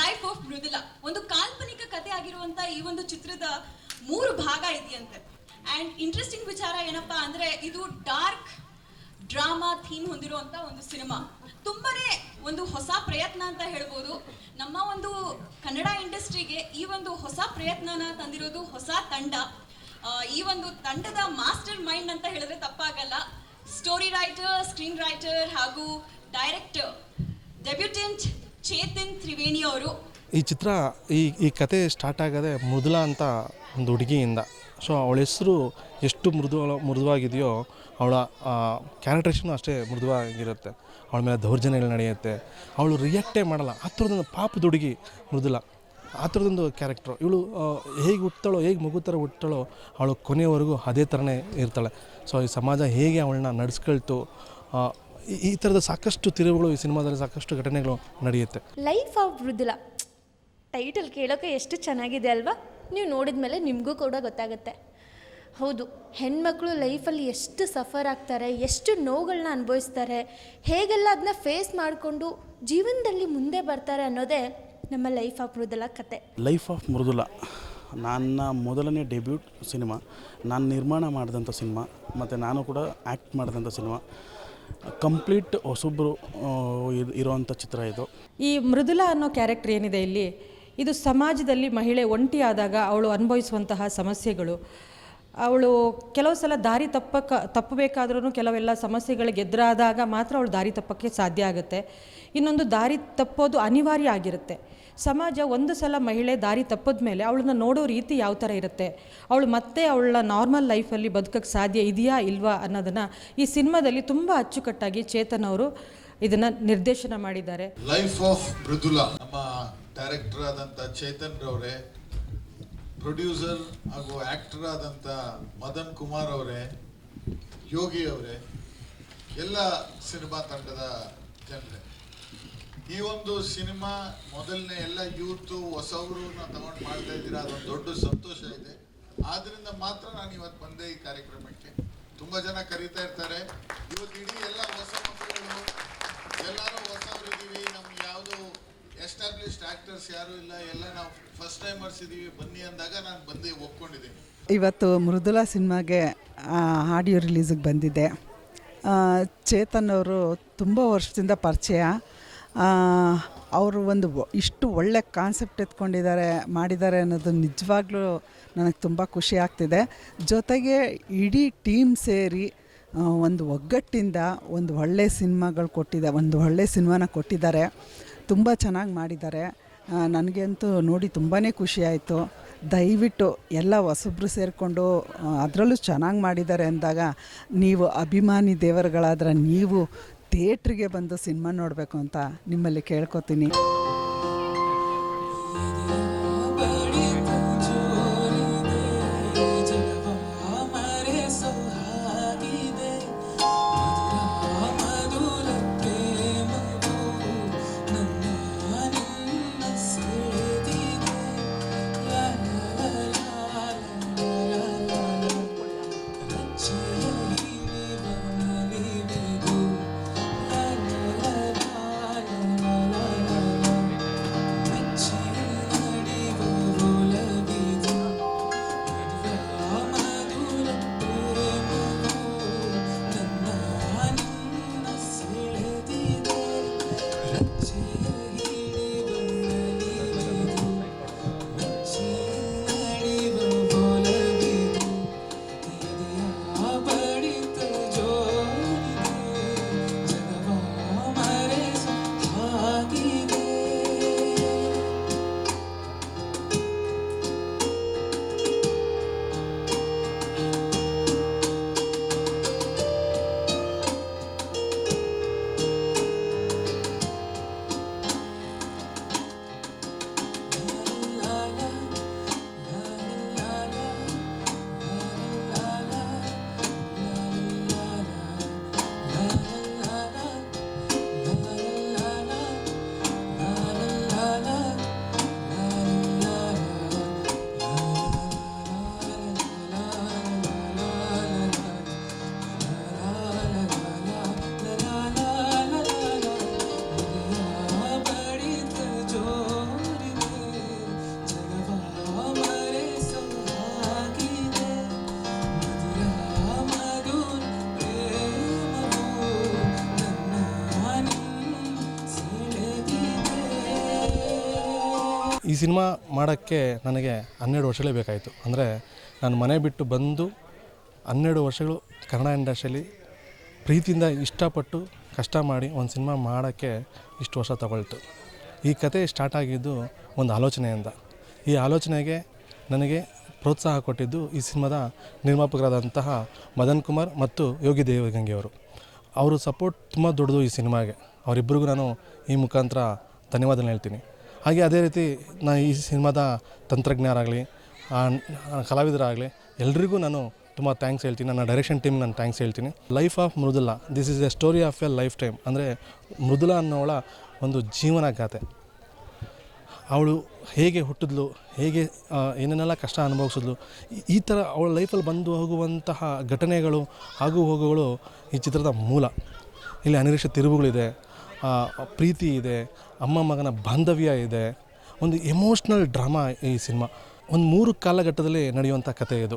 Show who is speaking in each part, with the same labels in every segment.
Speaker 1: Life of Mridula ಒಂದು ಕಾಲ್ಪನಿಕ ಕಥೆ ಆಗಿರುವಂತ ಈ ಒಂದು ಚಿತ್ರದ ಮೂರು ಭಾಗ ಇದೆಯಂತೆ. ಅಂಡ್ ಇಂಟ್ರೆಸ್ಟಿಂಗ್ ವಿಚಾರ ಏನಪ್ಪಾ ಅಂದ್ರೆ ಇದು ಡಾರ್ಕ್ ಡ್ರಾಮಾ ಥೀಮ್ ಹೊಂದಿರುವಂತ ಒಂದು ಸಿನಿಮಾ ತುಂಬಾನೇ ಒಂದು ಹೊಸ ಪ್ರಯತ್ನ ಅಂತ ಹೇಳ್ಬೋದು. ನಮ್ಮ ಒಂದು ಕನ್ನಡ ಇಂಡಸ್ಟ್ರಿಗೆ ಈ ಒಂದು ಹೊಸ ಪ್ರಯತ್ನನ ತಂದಿರೋದು ಹೊಸ ತಂಡ. ಈ ಒಂದು ತಂಡದ ಮಾಸ್ಟರ್ ಮೈಂಡ್ ಅಂತ ಹೇಳಿದ್ರೆ ತಪ್ಪಾಗಲ್ಲ. ಸ್ಟೋರಿ ರೈಟರ್ ಸ್ಕ್ರೀನ್ ರೈಟರ್ ಹಾಗೂ ಡೈರೆಕ್ಟರ್ ಡೆಬ್ಯೂಟೆಂಟ್ ಚೇತನ್ ತ್ರಿವೇಣಿ ಅವರು.
Speaker 2: ಈ ಚಿತ್ರ ಈ ಈ ಕತೆ ಸ್ಟಾರ್ಟ್ ಆಗೋದೇ ಮೃದುಲ ಅಂತ ಒಂದು ಹುಡುಗಿಯಿಂದ. ಸೊ ಅವಳ ಹೆಸರು ಎಷ್ಟು ಮೃದು ಮೃದುವಾಗಿದೆಯೋ ಅವಳ ಕ್ಯಾರೆಕ್ಟ್ರೇಷನು ಅಷ್ಟೇ ಮೃದುವಾಗಿರುತ್ತೆ. ಅವಳ ಮೇಲೆ ದೌರ್ಜನ್ಯಗಳು ನಡೆಯುತ್ತೆ. ಅವಳು ರಿಯಾಕ್ಟೇ ಮಾಡಲ್ಲ. ಆ ಥರದೊಂದು ಪಾಪದ ಹುಡುಗಿ ಮೃದುಲ. ಆ ಥರದೊಂದು ಕ್ಯಾರೆಕ್ಟ್ರು ಇವಳು ಹೇಗೆ ಹುಟ್ತಾಳೋ, ಹೇಗೆ ಮಗು ಥರ ಹುಟ್ತಾಳೋ ಅವಳು ಕೊನೆಯವರೆಗೂ ಅದೇ ಥರನೇ ಇರ್ತಾಳೆ. ಸೊ ಈ ಸಮಾಜ ಹೇಗೆ ಅವಳನ್ನ ನಡೆಸ್ಕೊಳ್ತು ಈ- ಥರದ ಸಾಕಷ್ಟು ತಿರುವುಗಳು ಈ ಸಿನಿಮಾದಲ್ಲಿ ಸಾಕಷ್ಟು ಘಟನೆಗಳು ನಡೆಯುತ್ತೆ.
Speaker 3: Life of ವೃದ್ಧಿಲ. ಟೈಟಲ್ ಕೇಳೋಕೆ ಎಷ್ಟು ಚೆನ್ನಾಗಿದೆ ಅಲ್ವಾ? ನೀವು ನೋಡಿದ ಮೇಲೆ ನಿಮಗೂ ಕೂಡ ಗೊತ್ತಾಗುತ್ತೆ. ಹೌದು ಹೆಣ್ಮಕ್ಳು ಲೈಫಲ್ಲಿ ಎಷ್ಟು ಸಫರ್ ಆಗ್ತಾರೆ ಎಷ್ಟು ನೋವುಗಳನ್ನ ಅನುಭವಿಸ್ತಾರೆ ಹೇಗೆಲ್ಲ ಅದನ್ನ ಫೇಸ್ ಮಾಡಿಕೊಂಡು ಜೀವನದಲ್ಲಿ ಮುಂದೆ ಬರ್ತಾರೆ ಅನ್ನೋದೇ ನಮ್ಮ ಲೈಫ್ ಆಫ್ ಮೃದುಲ ಕತೆ.
Speaker 4: Life of Mridula. ನನ್ನ ಮೊದಲನೇ ಡೆಬ್ಯೂಟ್ ಸಿನಿಮಾ ನಾನು ನಿರ್ಮಾಣ ಮಾಡಿದಂಥ ಸಿನಿಮಾ ಮತ್ತು ನಾನು ಕೂಡ ಆ್ಯಕ್ಟ್ ಮಾಡಿದಂಥ ಸಿನಿಮಾ. ಕಂಪ್ಲೀಟ್ ಹೊಸೊಬ್ಬರು ಇರುವಂಥ ಚಿತ್ರ ಇದು.
Speaker 5: ಈ ಮೃದುಲಾ ಅನ್ನೋ ಕ್ಯಾರೆಕ್ಟರ್ ಏನಿದೆ ಇಲ್ಲಿ, ಇದು ಸಮಾಜದಲ್ಲಿ ಮಹಿಳೆ ಒಂಟಿಯಾದಾಗ ಅವಳು ಅನುಭವಿಸುವಂತಹ ಸಮಸ್ಯೆಗಳು. ಅವಳು ಕೆಲವು ಸಲ ದಾರಿ ತಪ್ಪಕ್ಕ ತಪ್ಪಬೇಕಾದ್ರೂ ಕೆಲವೆಲ್ಲ ಸಮಸ್ಯೆಗಳಿಗೆ ಎದುರಾದಾಗ ಮಾತ್ರ ಅವಳು ದಾರಿ ತಪ್ಪಕ್ಕೆ ಸಾಧ್ಯ ಆಗುತ್ತೆ. ಇನ್ನೊಂದು ದಾರಿ ತಪ್ಪೋದು ಅನಿವಾರ್ಯ ಆಗಿರುತ್ತೆ. ಸಮಾಜ ಒಂದು ಸಲ ಮಹಿಳೆ ದಾರಿ ತಪ್ಪದ ಮೇಲೆ ಅವಳನ್ನ ನೋಡೋ ರೀತಿ ಯಾವ ಥರ ಇರುತ್ತೆ? ಅವಳು ಮತ್ತೆ ಅವಳ ನಾರ್ಮಲ್ ಲೈಫಲ್ಲಿ ಬದುಕಕ್ಕೆ ಸಾಧ್ಯ ಇದೆಯಾ ಇಲ್ವಾ ಅನ್ನೋದನ್ನು ಈ ಸಿನಿಮಾದಲ್ಲಿ ತುಂಬ ಅಚ್ಚುಕಟ್ಟಾಗಿ ಚೇತನ್ ಅವರು ಇದನ್ನು ನಿರ್ದೇಶನ ಮಾಡಿದ್ದಾರೆ.
Speaker 6: Life of Mridula. ನಮ್ಮ ಡೈರೆಕ್ಟರ್ ಆದಂತ ಚೇತನ್ ರವರೇ ಪ್ರೊಡ್ಯೂಸರ್ ಹಾಗೂ ಆಕ್ಟರ್ ಆದಂಥ ಮದನ್ ಕುಮಾರ್ ಅವರೇ, ಯೋಗಿ ಅವರೇ, ಎಲ್ಲ ಸಿನಿಮಾ ತಂಡದ ಜನರೇ. ಈ ಒಂದು ಸಿನಿಮಾ ಮೊದಲನೇ ಎಲ್ಲ ಯೂತು ಹೊಸವ್ರನ್ನ ತಗೊಂಡು ಮಾಡ್ತಾ ಇದ್ದೀರಾ ಅದೊಂದು ದೊಡ್ಡ ಸಂತೋಷ ಇದೆ. ಆದ್ದರಿಂದ ಮಾತ್ರ ನಾನು ಇವತ್ತು ಬಂದೆ ಈ ಕಾರ್ಯಕ್ರಮಕ್ಕೆ. ತುಂಬ ಜನ ಕರೀತಾ ಇರ್ತಾರೆ. ಇವತ್ತು ಇಡೀ ಎಲ್ಲ ಹೊಸ ಮಕ್ಕಳು, ಎಲ್ಲರೂ ಹೊಸವರಿದ್ದೀವಿ. ನಮ್ಗೆ ಯಾವುದು ಎಸ್ಟಾಬ್ಲಿಷ್ಡ್ ಆಕ್ಟರ್ಸ್ ಯಾರು ಇಲ್ಲ, ಎಲ್ಲ ನಾವು ಫಸ್ಟ್ ಟೈಮ್ ಇದೀವಿ, ಬನ್ನಿ ಅಂದಾಗ ನಾನು ಬಂದು ಒಪ್ಕೊಂಡಿದ್ದೀನಿ.
Speaker 7: ಇವತ್ತು ಮೃದುಲಾ ಸಿನಿಮಾಗೆ ಆಡಿಯೋ ರಿಲೀಸಿಗೆ ಬಂದಿದೆ ಚೇತನ್ ಅವರು ತುಂಬ ವರ್ಷದಿಂದ ಪರಿಚಯ. ಅವರು ಒಂದು ಇಷ್ಟು ಒಳ್ಳೆ ಕಾನ್ಸೆಪ್ಟ್ ಎತ್ಕೊಂಡಿದ್ದಾರೆ, ಮಾಡಿದ್ದಾರೆ ಅನ್ನೋದು ನಿಜವಾಗ್ಲೂ ನನಗೆ ತುಂಬ ಖುಷಿ ಆಗ್ತಿದೆ. ಜೊತೆಗೆ ಇಡೀ ಟೀಮ್ ಸೇರಿ ಒಂದು ಒಗ್ಗಟ್ಟಿಂದ ಒಂದು ಒಳ್ಳೆ ಸಿನಿಮಾಗಳು ಕೊಟ್ಟಿದೆ, ಒಂದು ಒಳ್ಳೆ ಸಿನಿಮಾನ ಕೊಟ್ಟಿದ್ದಾರೆ. ತುಂಬ ಚೆನ್ನಾಗಿ ಮಾಡಿದ್ದಾರೆ. ನನಗಂತೂ ನೋಡಿ ತುಂಬಾ ಖುಷಿಯಾಯಿತು ದಯವಿಟ್ಟು ಎಲ್ಲ ಹೊಸಬ್ರು ಸೇರಿಕೊಂಡು ಅದರಲ್ಲೂ ಚೆನ್ನಾಗಿ ಮಾಡಿದ್ದಾರೆ ಅಂದಾಗ ನೀವು ಅಭಿಮಾನಿ ದೇವರುಗಳಾದ್ರೆ ನೀವು ಥಿಯೇಟ್ರಿಗೆ ಬಂದು ಸಿನಿಮಾ ನೋಡಬೇಕು ಅಂತ ನಿಮ್ಮಲ್ಲಿ ಕೇಳ್ಕೊತೀನಿ.
Speaker 2: ಈ ಸಿನಿಮಾ ಮಾಡೋಕ್ಕೆ ನನಗೆ ಹನ್ನೆರಡು ವರ್ಷಗಳೇ ಬೇಕಾಯಿತು. ಅಂದರೆ ನಾನು ಮನೆ ಬಿಟ್ಟು ಬಂದು ಹನ್ನೆರಡು ವರ್ಷಗಳು ಕನ್ನಡ ಇಂಡಸ್ಟ್ರಿಯಲ್ಲಿ ಪ್ರೀತಿಯಿಂದ ಇಷ್ಟಪಟ್ಟು ಕಷ್ಟ ಮಾಡಿ ಒಂದು ಸಿನಿಮಾ ಮಾಡೋಕ್ಕೆ ಇಷ್ಟು ವರ್ಷ ತಗೊಳ್ತು. ಈ ಕತೆ ಸ್ಟಾರ್ಟ್ ಆಗಿದ್ದು ಒಂದು ಆಲೋಚನೆಯಿಂದ. ಈ ಆಲೋಚನೆಗೆ ನನಗೆ ಪ್ರೋತ್ಸಾಹ ಕೊಟ್ಟಿದ್ದು ಈ ಸಿನಿಮಾದ ನಿರ್ಮಾಪಕರಾದಂತಹ ಮದನ್ ಕುಮಾರ್ ಮತ್ತು ಯೋಗಿ ದೇವಗಂಗೆಯವರು ಅವರು. ಸಪೋರ್ಟ್ ತುಂಬ ದೊಡ್ಡದು ಈ ಸಿನಿಮಾಗೆ. ಅವರಿಬ್ಬರಿಗೂ ನಾನು ಈ ಮುಖಾಂತರ ಧನ್ಯವಾದ ಹೇಳ್ತೀನಿ. ಹಾಗೆ ಅದೇ ರೀತಿ ನಾನು ಈ ಸಿನಿಮಾದ ತಂತ್ರಜ್ಞರಾಗಲಿ ಕಲಾವಿದರಾಗಲಿ, ಎಲ್ರಿಗೂ ನಾನು ತುಂಬ ಥ್ಯಾಂಕ್ಸ್ ಹೇಳ್ತೀನಿ. ನನ್ನ ಡೈರೆಕ್ಷನ್ ಟೀಮ್ ನಾನು ಥ್ಯಾಂಕ್ಸ್ ಹೇಳ್ತೀನಿ. Life of Mridula this is a story of a lifetime ಅಂದರೆ ಮೃದುಲಾ ಅನ್ನೋಳ ಒಂದು ಜೀವನ ಗಾಥೆ ಅವಳು ಹೇಗೆ ಹುಟ್ಟಿದ್ಲು, ಹೇಗೆ ಏನೇನೆಲ್ಲ ಕಷ್ಟ ಅನುಭವಿಸಿದ್ಲು, ಈ- ಥರ ಅವಳ ಲೈಫಲ್ಲಿ ಬಂದು ಹೋಗುವಂತಹ ಘಟನೆಗಳು, ಆಗು ಹೋಗುಗಳು ಈ ಚಿತ್ರದ ಮೂಲ. ಇಲ್ಲಿ ಅನಿರೀಕ್ಷಿತ ತಿರುವುಗಳಿದೆ. ಪ್ರೀತಿ ಇದೆ, ಅಮ್ಮ ಮಗನ ಬಾಂಧವ್ಯ ಇದೆ, ಒಂದು ಎಮೋಷ್ನಲ್ ಡ್ರಾಮಾ ಈ ಸಿನಿಮಾ. ಒಂದು ಮೂರು ಕಾಲಘಟ್ಟದಲ್ಲಿ ನಡೆಯುವಂಥ ಕಥೆ ಇದು.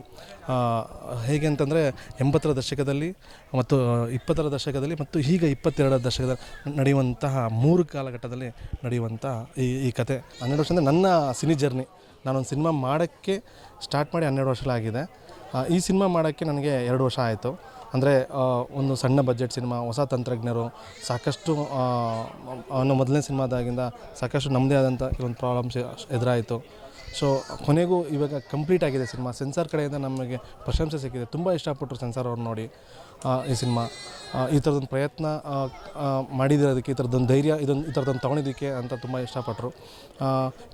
Speaker 2: ಹೇಗೆ ಅಂತಂದರೆ ಎಂಬತ್ತರ ದಶಕದಲ್ಲಿ ಮತ್ತು ಇಪ್ಪತ್ತರ ದಶಕದಲ್ಲಿ ಮತ್ತು ಈಗ ಇಪ್ಪತ್ತೆರಡರ ದಶಕದಲ್ಲಿ ನಡೆಯುವಂತಹ ಮೂರು ಕಾಲಘಟ್ಟದಲ್ಲಿ ನಡೆಯುವಂಥ ಈ ಈ ಕತೆ ಹನ್ನೆರಡು ವರ್ಷದಿಂದ ನನ್ನ ಸಿನಿ ಜರ್ನಿ. ನಾನೊಂದು ಸಿನಿಮಾ ಮಾಡೋಕ್ಕೆ ಸ್ಟಾರ್ಟ್ ಮಾಡಿ ಹನ್ನೆರಡು ವರ್ಷಗಳಾಗಿದೆ. ಈ ಸಿನಿಮಾ ಮಾಡೋಕ್ಕೆ ನನಗೆ ಎರಡು ವರ್ಷ ಆಯಿತು. ಅಂದರೆ ಒಂದು ಸಣ್ಣ ಬಜೆಟ್ ಸಿನಿಮಾ, ಹೊಸ ತಂತ್ರಜ್ಞರು, ಸಾಕಷ್ಟು ಅವನು ಮೊದಲನೇ ಸಿನಿಮಾದಾಗಿಂದ ಸಾಕಷ್ಟು ನಮ್ಮದೇ ಆದಂಥ ಕೆಲವೊಂದು ಪ್ರಾಬ್ಲಮ್ಸ್ ಎದುರಾಯಿತು. ಸೊ, ಕೊನೆಗೂ ಇವಾಗ ಕಂಪ್ಲೀಟ್ ಆಗಿದೆ ಸಿನಿಮಾ. ಸೆನ್ಸಾರ್ ಕಡೆಯಿಂದ ನಮಗೆ ಪ್ರಶಂಸೆ ಸಿಕ್ಕಿದೆ. ತುಂಬ ಇಷ್ಟಪಟ್ಟರು ಸೆನ್ಸಾರ್ ಅವ್ರು ನೋಡಿ ಈ ಸಿನಿಮಾ. ಈ ಥರದೊಂದು ಪ್ರಯತ್ನ ಮಾಡಿದಿರೋದಕ್ಕೆ, ಈ ಥರದೊಂದು ಧೈರ್ಯ, ಇದೊಂದು, ಈ ಥರದೊಂದು ತೊಗೊಂಡಿದ್ದಕ್ಕೆ ಅಂತ ತುಂಬ ಇಷ್ಟಪಟ್ಟರು.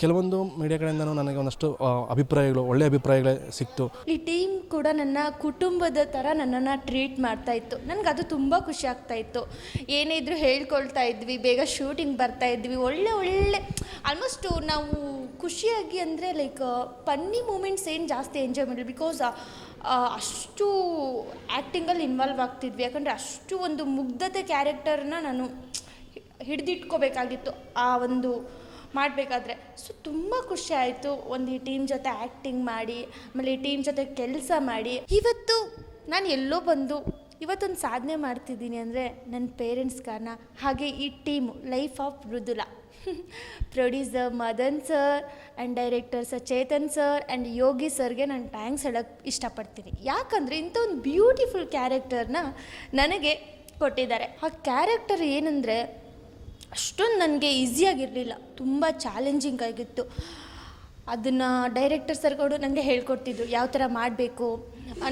Speaker 2: ಕೆಲವೊಂದು ಮೀಡಿಯಾ ಕಡೆಯಿಂದನೂ ನನಗೆ ಒಂದಷ್ಟು ಅಭಿಪ್ರಾಯಗಳು ಒಳ್ಳೆಯ ಅಭಿಪ್ರಾಯಗಳೇ ಸಿಕ್ತು.
Speaker 3: ಈ ಟೀಮ್ ಕೂಡ ನನ್ನ ಕುಟುಂಬದ ಥರ ನನ್ನನ್ನು ಟ್ರೀಟ್ ಮಾಡ್ತಾ ಇತ್ತು. ನನಗೆ ಅದು ತುಂಬ ಖುಷಿ ಆಗ್ತಾ ಇತ್ತು. ಏನೇ ಇದ್ರೂ ಹೇಳ್ಕೊಳ್ತಾ ಇದ್ವಿ, ಬೇಗ ಶೂಟಿಂಗ್ ಬರ್ತಾ ಇದ್ವಿ. ಒಳ್ಳೆ ಒಳ್ಳೆ ಆಲ್ಮೋಸ್ಟು ನಾವು ಖುಷಿಯಾಗಿ ಅಂದರೆ ಲೈಕ್ ಪನ್ನಿ ಮೂಮೆಂಟ್ಸ್ ಏನು ಜಾಸ್ತಿ ಎಂಜಾಯ್ ಮಾಡಿದ್ವಿ ಬಿಕಾಸ್ ಅಷ್ಟು ಆ್ಯಕ್ಟಿಂಗಲ್ಲಿ ಇನ್ವಾಲ್ವ್ ಆಗ್ತಿದ್ವಿ. ಯಾಕಂದರೆ ಅಷ್ಟು ಒಂದು ಮುಗ್ಧತೆ ಕ್ಯಾರೆಕ್ಟರ್ನ ನಾನು ಹಿಡಿದಿಟ್ಕೋಬೇಕಾಗಿತ್ತು ಆ ಒಂದು ಮಾಡಬೇಕಾದ್ರೆ. ಸೊ ತುಂಬ ಖುಷಿ ಆಯಿತು ಒಂದು ಈ ಟೀಮ್ ಜೊತೆ ಆ್ಯಕ್ಟಿಂಗ್ ಮಾಡಿ, ಆಮೇಲೆ ಈ ಟೀಮ್ ಜೊತೆ ಕೆಲಸ ಮಾಡಿ. ಇವತ್ತು ನಾನು ಎಲ್ಲೋ ಬಂದು ಇವತ್ತೊಂದು ಸಾಧನೆ ಮಾಡ್ತಿದ್ದೀನಿ ಅಂದರೆ ನನ್ನ ಪೇರೆಂಟ್ಸ್ ಕಾರಣ. ಹಾಗೆ ಈ team life of Mridula. Producer Madan sir and director sir Chetan sir and Yogi ಸರ್ಗೆ ನಾನು ಥ್ಯಾಂಕ್ಸ್ ಹೇಳೋಕ್ಕೆ ಇಷ್ಟಪಡ್ತೀನಿ. ಯಾಕಂದರೆ ಇಂಥ ಒಂದು ಬ್ಯೂಟಿಫುಲ್ ಕ್ಯಾರೆಕ್ಟರ್ನ ನನಗೆ ಕೊಟ್ಟಿದ್ದಾರೆ. ಆ ಕ್ಯಾರೆಕ್ಟರ್ ಏನಂದರೆ ಅಷ್ಟೊಂದು ನನಗೆ ಈಸಿಯಾಗಿರಲಿಲ್ಲ ತುಂಬ ಚಾಲೆಂಜಿಂಗ್ ಆಗಿತ್ತು. ಅದನ್ನು ಡೈರೆಕ್ಟರ್ ಸರ್ಗಳು ನನಗೆ ಹೇಳ್ಕೊಡ್ತಿದ್ರು. ಯಾವ ಥರ ಮಾಡಬೇಕು?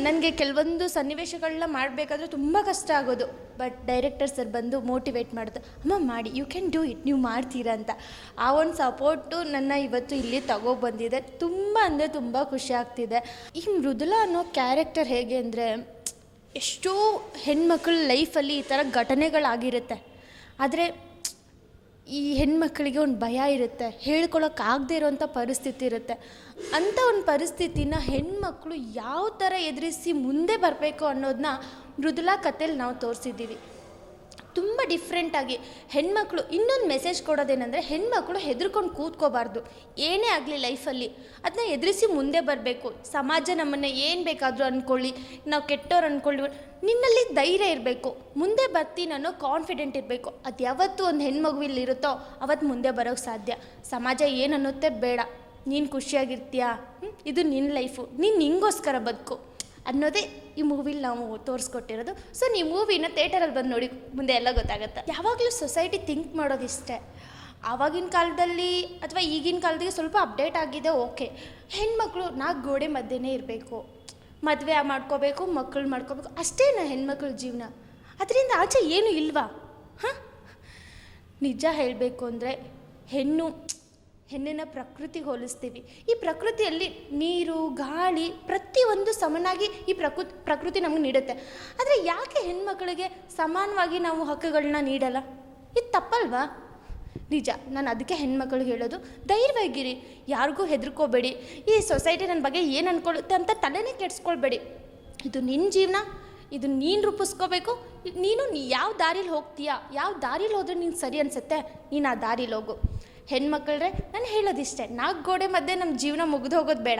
Speaker 3: ನನಗೆ ಕೆಲವೊಂದು ಸನ್ನಿವೇಶಗಳನ್ನ ಮಾಡಬೇಕಾದ್ರೆ ತುಂಬ ಕಷ್ಟ ಆಗೋದು. ಬಟ್ ಡೈರೆಕ್ಟರ್ ಸರ್ ಬಂದು ಮೋಟಿವೇಟ್ ಮಾಡಿದ್ರು ಅಮ್ಮ, ಮಾಡಿ ಯು ಕ್ಯಾನ್ ಡೂ ಇಟ್ ನೀವು ಮಾಡ್ತೀರಾ ಅಂತ. ಆ ಒಂದು ಸಪೋರ್ಟು ನನ್ನ ಇವತ್ತು ಇಲ್ಲಿ ತಗೊಬಂದಿದೆ. ತುಂಬ ಅಂದರೆ ತುಂಬ ಖುಷಿ ಆಗ್ತಿದೆ. ಈ ಮೃದುಲಾ ಅನ್ನೋ ಕ್ಯಾರೆಕ್ಟರ್ ಹೇಗೆ ಅಂದರೆ, ಎಷ್ಟೋ ಹೆಣ್ಮಕ್ಳ ಲೈಫಲ್ಲಿ ಈ ಥರ ಘಟನೆಗಳಾಗಿರುತ್ತೆ. ಆದರೆ ಈ ಹೆಣ್ಮಕ್ಳಿಗೆ ಒಂದು ಭಯ ಇರುತ್ತೆ, ಹೇಳ್ಕೊಳೋಕ್ಕಾಗದೇ ಇರೋವಂಥ ಪರಿಸ್ಥಿತಿ ಇರುತ್ತೆ. ಅಂಥ ಒಂದು ಪರಿಸ್ಥಿತಿನ ಹೆಣ್ಮಕ್ಳು ಯಾವ ಥರ ಎದುರಿಸಿ ಮುಂದೆ ಬರಬೇಕು ಅನ್ನೋದನ್ನ ಮೃದುಲಾ ಕಥೆಲಿ ನಾವು ತೋರಿಸಿದ್ದೀವಿ. ತುಂಬ ಡಿಫ್ರೆಂಟಾಗಿ ಹೆಣ್ಮಕ್ಳು, ಇನ್ನೊಂದು ಮೆಸೇಜ್ ಕೊಡೋದೇನೆಂದರೆ ಹೆಣ್ಮಕ್ಳು ಹೆದರ್ಕೊಂಡು ಕೂತ್ಕೋಬಾರ್ದು. ಏನೇ ಆಗಲಿ ಲೈಫಲ್ಲಿ ಅದನ್ನ ಎದುರಿಸಿ ಮುಂದೆ ಬರಬೇಕು. ಸಮಾಜ ನಮ್ಮನ್ನು ಏನು ಬೇಕಾದರೂ ಅಂದ್ಕೊಳ್ಳಿ ನಾವು ಕೆಟ್ಟವ್ರು ಅಂದ್ಕೊಳ್ಳಿ ನಿನ್ನಲ್ಲಿ ಧೈರ್ಯ ಇರಬೇಕು. ಮುಂದೆ ಬರ್ತೀನಿ ಅನ್ನೋ ಕಾನ್ಫಿಡೆಂಟ್ ಇರಬೇಕು. ಅದು ಯಾವತ್ತು ಒಂದು ಹೆಣ್ಮಗುವಿಲ್ಲಿ ಇರುತ್ತೋ ಅವತ್ತು ಮುಂದೆ ಬರೋಕ್ಕೆ ಸಾಧ್ಯ. ಸಮಾಜ ಏನು ಅನ್ನುತ್ತೆ ಬೇಡ. ನೀನು ಖುಷಿಯಾಗಿರ್ತೀಯಾ? ಇದು ನಿನ್ನ ಲೈಫು ನೀನು ನಿಂಗೋಸ್ಕರ ಬದುಕು. ಅನ್ನೋದೇ ಈ ಮೂವಿಲಿ ನಾವು ತೋರಿಸ್ಕೊಟ್ಟಿರೋದು. ಸೊ ನೀವು ಮೂವಿನ ಥೇಟರಲ್ಲಿ ಬಂದು ನೋಡಿ, ಮುಂದೆ ಎಲ್ಲ ಗೊತ್ತಾಗುತ್ತೆ. ಯಾವಾಗಲೂ ಸೊಸೈಟಿ ಥಿಂಕ್ ಮಾಡೋದಿಷ್ಟೇ. ಆವಾಗಿನ ಕಾಲದಲ್ಲಿ ಅಥವಾ ಈಗಿನ ಕಾಲದಲ್ಲಿ ಸ್ವಲ್ಪ ಅಪ್ಡೇಟ್ ಆಗಿದೆ ಓಕೆ ಹೆಣ್ಮಕ್ಳು ನಾಲ್ಕು ಗೋಡೆ ಮಧ್ಯೆನೇ ಇರಬೇಕು. ಮದುವೆ ಮಾಡ್ಕೋಬೇಕು ಮಕ್ಕಳು ಮಾಡ್ಕೋಬೇಕು ನಾ ಹೆಣ್ಮಕ್ಳ ಜೀವನ. ಅದರಿಂದ ಆಚೆ ಏನು ಇಲ್ವಾ? ಹಾಂ? ನಿಜ ಹೇಳಬೇಕು ಅಂದರೆ ಹೆಣ್ಣು ಹೆಣ್ಣಿನ ಪ್ರಕೃತಿ ಹೋಲಿಸ್ತೀವಿ. ಈ ಪ್ರಕೃತಿಯಲ್ಲಿ ನೀರು, ಗಾಳಿ ಪ್ರತಿಯೊಂದು ಸಮನಾಗಿ ಈ ಪ್ರಕೃತಿ ಪ್ರಕೃತಿ ನಮಗೆ ನೀಡುತ್ತೆ. ಆದರೆ ಯಾಕೆ ಹೆಣ್ಮಕ್ಳಿಗೆ ಸಮಾನವಾಗಿ ನಾವು ಹಕ್ಕುಗಳನ್ನ ನೀಡಲ್ಲ? ಇದು ತಪ್ಪಲ್ವಾ? ನಿಜ, ನಾನು ಅದಕ್ಕೆ ಹೆಣ್ಮಕ್ಳಿಗೆ ಹೇಳೋದು. ಧೈರ್ಯವಾಗಿರಿ. ಯಾರಿಗೂ ಹೆದರ್ಕೋಬೇಡಿ. ಈ ಸೊಸೈಟಿ ನನ್ನ ಬಗ್ಗೆ ಏನು ಅಂದ್ಕೊಳ್ಳುತ್ತೆ ಅಂತ ತಲೆನೇ ಕೆಡಿಸ್ಕೊಳ್ಬೇಡಿ. ಇದು ನಿನ್ನ ಜೀವನ, ಇದು ನೀನು ರೂಪಿಸ್ಕೋಬೇಕು. ನೀನು ಯಾವ ದಾರಿಲಿ ಹೋಗ್ತೀಯಾ? ಯಾವ ದಾರಿಲಿ ಹೋದರೆ ನೀನು ಸರಿ ಅನಿಸುತ್ತೆ? ನೀನು ಆ ದಾರಿಲಿ ಹೋಗು. ಹೆಣ್ಮಕ್ಳ್ರೆ, ನಾನು ಹೇಳೋದಿಷ್ಟೇ ನಾಲ್ಕು ಗೋಡೆ ಮಧ್ಯೆ ನಮ್ಮ ಜೀವನ ಮುಗಿದು ಹೋಗೋದು ಬೇಡ.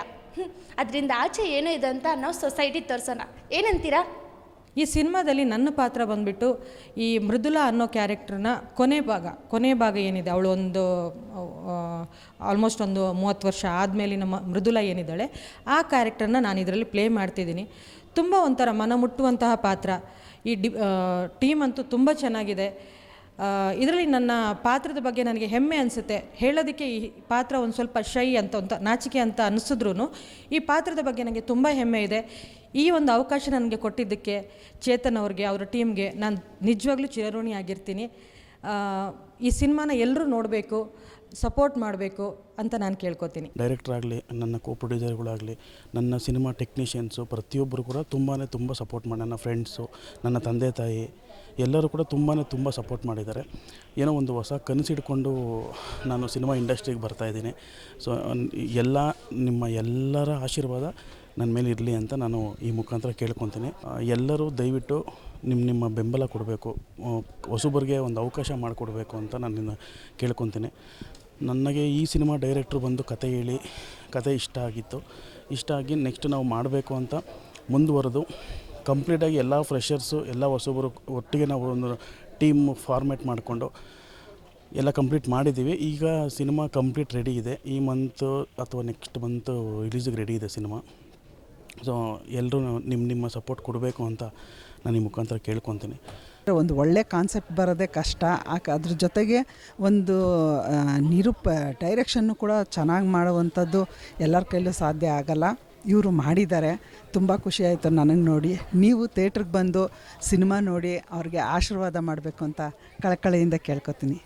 Speaker 3: ಅದರಿಂದ ಆಚೆ ಏನೋ ಇದೆ ಅಂತ ನಾವು ಸೊಸೈಟಿ ತೋರಿಸೋಣ. ಏನಂತೀರಾ?
Speaker 5: ಈ ಸಿನಿಮಾದಲ್ಲಿ ನನ್ನ ಪಾತ್ರ ಬಂದ್ಬಿಟ್ಟು ಈ ಮೃದುಲಾ ಅನ್ನೋ ಕ್ಯಾರೆಕ್ಟ್ರನ್ನ ಕೊನೆ ಭಾಗ ಕೊನೆ ಭಾಗ ಏನಿದೆ, ಅವಳು ಒಂದು ಆಲ್ಮೋಸ್ಟ್ ಒಂದು ಮೂವತ್ತು ವರ್ಷ ಆದಮೇಲೆ ನಮ್ಮ ಮೃದುಲಾ ಏನಿದ್ದಾಳೆ, ಆ ಕ್ಯಾರೆಕ್ಟರ್ನ ನಾನು ಇದರಲ್ಲಿ ಪ್ಲೇ ಮಾಡ್ತಿದ್ದೀನಿ. ತುಂಬ ಒಂಥರ ಮನ ಮುಟ್ಟುವಂತಹ ಪಾತ್ರ. ಈ ಡಿ ಟೀಮ್ ಅಂತೂ ತುಂಬ ಚೆನ್ನಾಗಿದೆ. ಇದರಲ್ಲಿ ನನ್ನ ಪಾತ್ರದ ಬಗ್ಗೆ ನನಗೆ ಹೆಮ್ಮೆ ಅನಿಸುತ್ತೆ. ಹೇಳೋದಕ್ಕೆ ಈ ಪಾತ್ರ ಒಂದು ಸ್ವಲ್ಪ ಶೈ ಅಂತ, ಒಂದು ನಾಚಿಕೆ ಅಂತ ಅನಿಸಿದ್ರು ಈ ಪಾತ್ರದ ಬಗ್ಗೆ ನನಗೆ ತುಂಬ ಹೆಮ್ಮೆ ಇದೆ. ಈ ಒಂದು ಅವಕಾಶ ನನಗೆ ಕೊಟ್ಟಿದ್ದಕ್ಕೆ ಚೇತನ್ ಅವ್ರಿಗೆ, ಅವರ ಟೀಮ್ಗೆ ನಾನು ನಿಜವಾಗ್ಲೂ ಚಿರಋಣಿ ಆಗಿರ್ತೀನಿ. ಈ ಸಿನಿಮಾನ ಎಲ್ಲರೂ ನೋಡಬೇಕು, ಸಪೋರ್ಟ್ ಮಾಡಬೇಕು ಅಂತ ನಾನು ಕೇಳ್ಕೊತೀನಿ.
Speaker 4: ಡೈರೆಕ್ಟರ್ ಆಗಲಿ, ನನ್ನ ಕೋ ಪ್ರೊಡ್ಯೂಸರ್ಗಳಾಗಲಿ ನನ್ನ ಸಿನಿಮಾ ಟೆಕ್ನಿಷಿಯನ್ಸು ಪ್ರತಿಯೊಬ್ಬರು ಕೂಡ ತುಂಬಾ ತುಂಬ ಸಪೋರ್ಟ್ ಮಾಡಿ, ನನ್ನ ಫ್ರೆಂಡ್ಸು, ನನ್ನ ತಂದೆ ತಾಯಿ ಎಲ್ಲರೂ ಕೂಡ ತುಂಬಾ ತುಂಬ ಸಪೋರ್ಟ್ ಮಾಡಿದ್ದಾರೆ. ಏನೋ ಒಂದು ಹೊಸ ಕನಸಿಡ್ಕೊಂಡು ನಾನು ಸಿನಿಮಾ ಇಂಡಸ್ಟ್ರಿಗೆ ಬರ್ತಾಯಿದ್ದೀನಿ ಸೊ ಎಲ್ಲ, ನಿಮ್ಮ ಎಲ್ಲರ ಆಶೀರ್ವಾದ ನನ್ನ ಮೇಲೆ ಇರಲಿ ಅಂತ ನಾನು ಈ ಮುಖಾಂತರ ಕೇಳ್ಕೊತೀನಿ. ಎಲ್ಲರೂ ದಯವಿಟ್ಟು ನಿಮ್ಮ ನಿಮ್ಮ ಬೆಂಬಲ ಕೊಡಬೇಕು. ಹೊಸಬರಿಗೆ ಒಂದು ಅವಕಾಶ ಮಾಡಿಕೊಡ್ಬೇಕು ಅಂತ ನಾನು ನಿನ್ನ ಕೇಳ್ಕೊತೀನಿ. ನನಗೆ ಈ ಸಿನಿಮಾ ಡೈರೆಕ್ಟ್ರು ಬಂದು ಕತೆ ಹೇಳಿ, ಕತೆ ಇಷ್ಟ ಆಗಿತ್ತು. ಇಷ್ಟ ಆಗಿ ನೆಕ್ಸ್ಟ್ ನಾವು ಮಾಡಬೇಕು ಅಂತ ಮುಂದುವರೆದು ಕಂಪ್ಲೀಟಾಗಿ ಎಲ್ಲ ಫ್ರೆಷರ್ಸು ಎಲ್ಲ ಹೊಸಬರು ಒಟ್ಟಿಗೆ ನಾವು ಒಂದು ಟೀಮ್ ಫಾರ್ಮೇಟ್ ಮಾಡಿಕೊಂಡು ಎಲ್ಲ ಕಂಪ್ಲೀಟ್ ಮಾಡಿದ್ದೀವಿ. ಈಗ ಸಿನಿಮಾ ಕಂಪ್ಲೀಟ್ ರೆಡಿ ಇದೆ. ಈ ಮಂತು ಅಥವಾ ನೆಕ್ಸ್ಟ್ ಮಂತು ರಿಲೀಸಿಗೆ ರೆಡಿ ಇದೆ ಸಿನಿಮಾ. ಸೊ ಎಲ್ಲರೂ ನಿಮ್ಮ ನಿಮ್ಮ ಸಪೋರ್ಟ್ ಕೊಡಬೇಕು ಅಂತ ನಾನು ಈ ಮುಖಾಂತರ ಕೇಳ್ಕೊತೀನಿ.
Speaker 7: ಒಂದು ಒಳ್ಳೆ ಕಾನ್ಸೆಪ್ಟ್ ಬರೋದೇ ಕಷ್ಟ. ಅದ್ರ ಜೊತೆಗೆ ಒಂದು ನಿರೂಪ, ಡೈರೆಕ್ಷನ್ನು ಕೂಡ ಚೆನ್ನಾಗಿ ಮಾಡುವಂಥದ್ದು ಎಲ್ಲರ ಕೈಲೂ ಸಾಧ್ಯ ಆಗಲ್ಲ. ಇವರು ಮಾಡಿದ್ದಾರೆ. ತುಂಬ ಖುಷಿ ಆಯಿತು ನನಗೆ ನೋಡಿ. ನೀವು ಥಿಯೇಟ್ರಿಗೆ ಬಂದು ಸಿನಿಮಾ ನೋಡಿ ಅವ್ರಿಗೆ ಆಶೀರ್ವಾದ ಮಾಡಬೇಕು ಅಂತ ಕಳಕಳಿಯಿಂದ ಕೇಳ್ಕೊತೀನಿ.